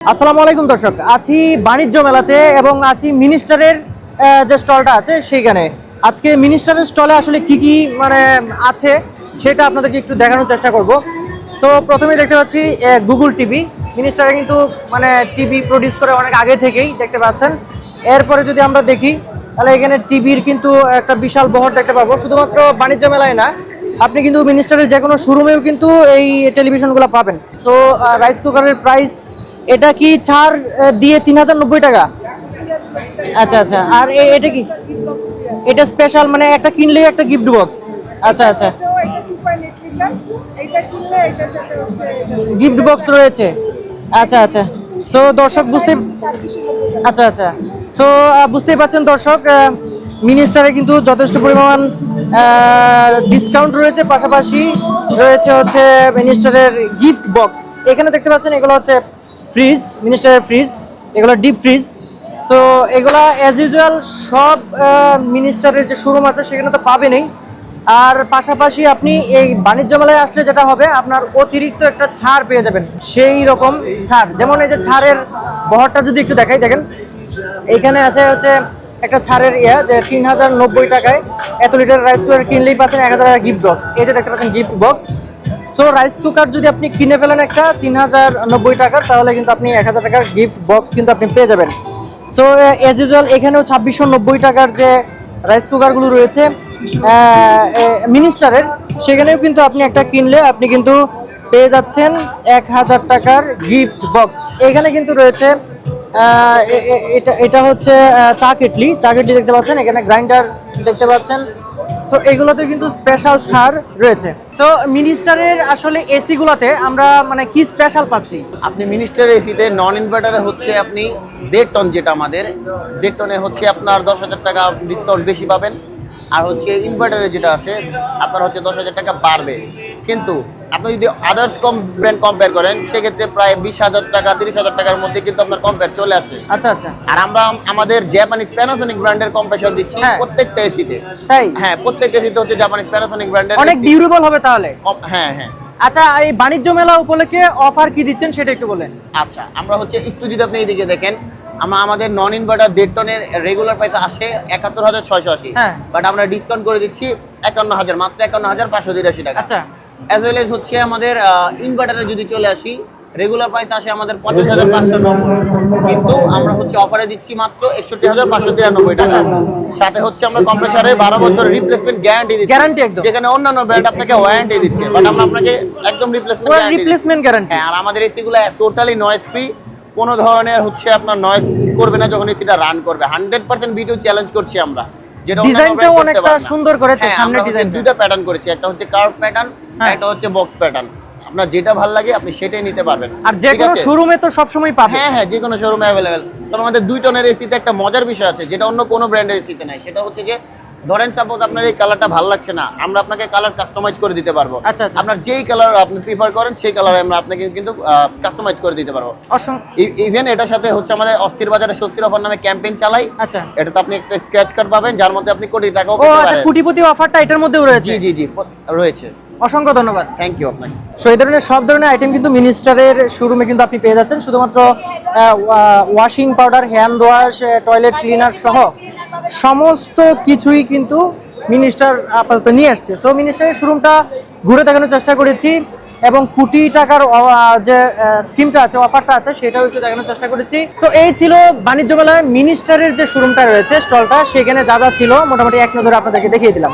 আসসালামু আলাইকুম দর্শক, আছি বাণিজ্য মেলাতে এবং আছি মিনিস্টারের যে স্টলটা আছে সেইখানে। আজকে মিনিস্টারের স্টলে আসলে কি কি মানে আছে সেটা আপনাদেরকে একটু দেখানোর চেষ্টা করব। সো প্রথমে দেখতে পাচ্ছি গুগল টিভি মিনিস্টারে কিন্তু মানে টিভি প্রডিউস করে অনেক আগে থেকেই দেখতে পাচ্ছেন। এরপরে যদি আমরা দেখি, তাহলে এখানে টিভির কিন্তু একটা বিশাল বহর দেখতে পাবো। শুধুমাত্র বাণিজ্য মেলায় না, আপনি কিন্তু মিনিস্টারের যে কোনো শোরুমেও কিন্তু এই টেলিভিশনগুলো পাবেন। সো রাইস কুকারের প্রাইস এটা কি ছাড় দিয়ে তিন হাজার নব্বই টাকা? আচ্ছা আচ্ছা। আর এটা কি? এটা স্পেশাল মানে একটা কিনলেই একটা গিফট বক্স আচ্ছা আচ্ছা। গিফট বক্স রয়েছে। আচ্ছা আচ্ছা। সো দর্শক বুঝতে আচ্ছা আচ্ছা। সো বুঝতেই পারছেন দর্শক মিনিস্টারে কিন্তু যথেষ্ট পরিমাণ ডিসকাউন্ট রয়েছে। পাশাপাশি রয়েছে হচ্ছে মিনিস্টারের গিফট বক্স এখানে দেখতে পাচ্ছেন, এগুলো হচ্ছে ফ্রিজ মিনিস্টারের ফ্রিজ এগুলো ডিপ ফ্রিজ সো এগুলা অ্যাজ ইউজুয়াল সব মিনিস্টারের যে শোরুম আছে সেখানে তো পাবেনই। আর পাশাপাশি আপনি এই বাণিজ্য মেলায় আসলে যেটা হবে, আপনার অতিরিক্ত একটা ছাড় পেয়ে যাবেন। সেই রকম ছাড়। যেমন এই যে ছাড়ের বহরটা যদি একটু দেখাই, দেখেন। এইখানে আছে হচ্ছে একটা ছাড়ের ইয়ে যে তিন হাজার নব্বই টাকায় এত লিটার রাইস কুকার কিনলেই পাচ্ছেন এক হাজার গিফট বক্স এই যে দেখতে পাচ্ছেন gift box so rice cooker যদি আপনি কিনে ফেলেন একটা, তিন হাজার নব্বই টাকার, তাহলে কিন্তু আপনি এক হাজার টাকার গিফট বক্স কিন্তু আপনি পেয়ে যাবেন। সো এজ ইউজুয়াল এখানেও ছাব্বিশশো নব্বই টাকার যে রাইস কুকারগুলো রয়েছে মিনিস্টারের সেখানেও কিন্তু আপনি একটা কিনলে আপনি কিন্তু পেয়ে যাচ্ছেন এক হাজার টাকার গিফট বক্স এখানে কিন্তু রয়েছে এটা এটা হচ্ছে চা কেটলি। চা কেটলি দেখতে পাচ্ছেন, এখানে গ্রাইন্ডার দেখতে পাচ্ছেন। সো এগুলোতে কিন্তু স্পেশাল ছাড় রয়েছে। সো মিনিস্টারের আসলে এসি গুলাতে আমরা মানে কি স্পেশাল পাচ্ছি? আপনি মিনিস্টার এসিতে নন ইনভার্টারে হচ্ছে আপনি দেড় টন যেটা আমাদের, দেড় টনে হচ্ছে আপনার দশ হাজার টাকা ডিসকাউন্ট বেশি পাবেন। আর হচ্ছে ইনভার্টারে যেটা আছে, আপনার হচ্ছে দশ হাজার টাকা বাড়বে। কিন্তু আপনি যদি আদার্স কম ব্র্যান্ড কম্পেয়ার করেন সেক্ষেত্রে প্রায় বিশ হাজার টাকা তিরিশ হাজার টাকার মধ্যে কিন্তু আপনার কম্পেয়ার চলে আসে। আচ্ছা আচ্ছা। আর আমরা আমাদের জাপানিজ প্যানাসোনিক ব্র্যান্ডের কম্প্রেসর দিচ্ছি হ্যাঁ। প্রত্যেকটা এসিতে তাই? হ্যাঁ প্রত্যেকটা এসিতে হচ্ছে জাপানিজ প্যানাসোনিক ব্র্যান্ডের অনেক ডিউরেবল হবে তাহলে? হ্যাঁ হ্যাঁ। আচ্ছা এই বাণিজ্য মেলা উপলক্ষে অফার কি দিচ্ছেন সেটা একটু বলেন। আচ্ছা আমরা হচ্ছে একটু যদি আপনি এইদিকে দেখেন আমাদের নন ইনভার্টার দেড় টনের রেগুলার প্রাইস আসে একাত্তর হাজার ছয়শো আশি। হ্যাঁ। বাট আমরা ডিসকাউন্ট করে দিচ্ছি একান্ন হাজার মাত্র একান্ন হাজার পাঁচশো তিরাশি টাকা। আচ্ছা। অ্যাজ ওয়েল এজ হচ্ছে আমাদের ইনভার্টারে যদি চলে আসি রেগুলার প্রাইস আসে আমাদের পঞ্চাশ হাজার পাঁচশো নব্বই। কিন্তু আমরা হচ্ছে অফারে দিচ্ছি মাত্র একষট্টি হাজার পাঁচশো তিরানব্বই টাকা। সাথে হচ্ছে আমরা কম্প্রেসারে বারো বছর রিপ্লেসমেন্ট গ্যারান্টি দিচ্ছি। Guarantee একদম। যেখানে অন্যান্য ব্র্যান্ড আপনাকে ওয়ারেন্টি দিচ্ছে। বাট আমরা আপনাকে একদম রিপ্লেসমেন্ট রিপ্লেসমেন্ট গ্যারান্টি আর আমাদের এসিগুলো টোটালি নয়েজ ফ্রি কোনো ধরনের হচ্ছে আপনার নয়েজ করবে না যখন এসিটা রান করবে। হান্ড্রেড পার্সেন্ট ভিডিও চ্যালেঞ্জ করছি আমরা। যেটা ডিজাইনটাও অনেকটা সুন্দর করেছে সামনে ডিজাইন দুটো প্যাটার্ন করেছি একটা হচ্ছে কার্ভ প্যাটার্ন। একটা হচ্ছে বক্স প্যাটার্ন আপনার যেটা ভালো লাগে আপনি সেটাই নিতে পারবেন। আর যে কোনো শোরুমে তো সবসময় পাবেন হ্যাঁ হ্যাঁ যে কোনো শোরুমে অ্যাভেলেবেল তবে আমাদের দুই টনের এসিতে একটা মজার বিষয় আছে যেটা অন্য কোনো ব্র্যান্ডের এসিতে নাই। সেটা হচ্ছে যে ধরেন সাপোজ আপনার এই কালারটা ভালো লাগছে না আমরা আপনাকে কালার কাস্টমাইজ করে দিতে পারব। আচ্ছা, আচ্ছা। আপনার যেই কালার আপনি প্রিফার করেন সেই কালার আমরা আপনাকে কিন্তু কাস্টমাইজ করে দিতে পারব। অসংখ্য ইভেন এটার সাথে হচ্ছে আমাদের অস্থির বাজারে স্বস্তির অফার নামে ক্যাম্পেইন চালাই আচ্ছা। এটাতে আপনি একটা স্ক্র্যাচ কার্ড পাবেন যার মধ্যে আপনি কোটি টাকাও ও পেতে আচ্ছা পারেন। কুটিপতি অফারটা এটার মধ্যেও রয়েছে? জি জি জি রয়েছে। অসংখ্য ধন্যবাদ। থ্যাংক ইউ আপনাকে। সো এই ধরনের সব ধরনের আইটেম কিন্তু মিনিস্টারের শোরুমে কিন্তু আপনি পেয়ে যাচ্ছেন শুধুমাত্র washing powder hand wash toilet cleaner সহ। সমস্ত কিছুই কিন্তু মিনিস্টার আপাতত নিয়ে আসছে। সো মিনিস্টারের শোরুমটা ঘুরে দেখানোর চেষ্টা করেছি এবং কোটি টাকার যে স্কিমটা আছে অফারটা আছে, সেটাও একটু দেখানোর চেষ্টা করেছি। সো এই ছিল বাণিজ্য মেলায় মিনিস্টারের যে শোরুমটা রয়েছে স্টলটা সেখানে যা যা ছিল, মোটামুটি এক নজরে আপনাদেরকে দেখিয়ে দিলাম।